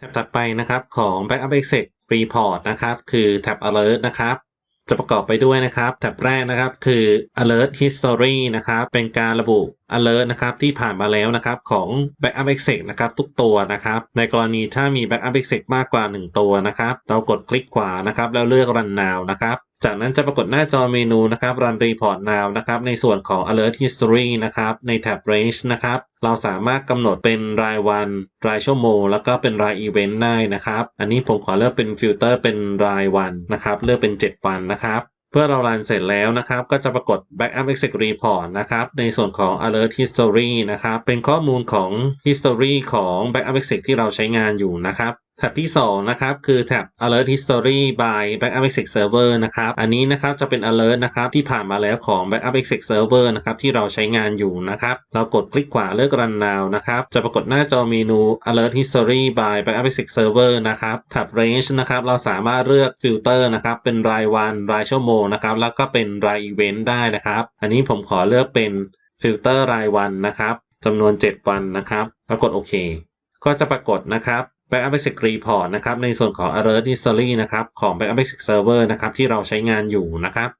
แท็บถัดไปนะครับของ Backup Exec Report นะครับ คือแท็บ Alert นะครับ จะประกอบไปด้วยนะครับแท็บแรกนะครับคือ alert history นะครับ เป็นการระบุ alert นะครับที่ผ่านมาแล้วนะครับของ backup exec นะครับทุกตัวนะครับ ในกรณีถ้ามี backup exec มากกว่า 1 ตัวนะครับ เรากดคลิกขวานะครับ แล้วเลือก run now นะครับ จากนั้นจะปรากฏหน้าจอเมนูนะครับ run report now นะครับ ในส่วนของ alert history นะครับ ในแท็บ range นะครับ เราสามารถกำหนดเป็นรายวัน รายชั่วโมง แล้วก็เป็นรายอีเวนต์ได้นะครับ อันนี้ผมขอเลือกเป็นฟิลเตอร์เป็นรายวันนะครับ เลือกเป็น 7 วันนะครับเพื่อเรารันเสร็จแล้วนะครับ ก็จะปรากฏ Backup Exec Report นะครับ ในส่วนของ Alert History นะครับ เป็นข้อมูลของ History ของ Backup Exec ที่เราใช้งานอยู่นะครับ แท็บที่ 2 นะครับ คือแท็บ alert history by backup exec server นะครับ อันนี้นะครับจะเป็น alert นะครับที่ผ่านมาแล้วของ backup exec server นะครับที่เราใช้งานอยู่นะครับ เรากดคลิกขวาเลือก run now นะครับ จะปรากฏหน้าจอเมนู alert history by backup exec server นะครับ แท็บ range นะครับ เราสามารถเลือกฟิลเตอร์นะครับ เป็นรายวัน รายชั่วโมงนะครับ แล้วก็เป็นรายอีเวนต์ได้นะครับ อันนี้ผมขอเลือกเป็นฟิลเตอร์รายวันนะครับจำนวน 7 วันนะครับ แล้วกดโอเค ก็จะปรากฏนะครับ ไปอัพแมสเซกีพอร์ตนะครับในส่วนของ Alert History นะครับของ Backup Server นะครับที่เราใช้งานอยู่นะครับ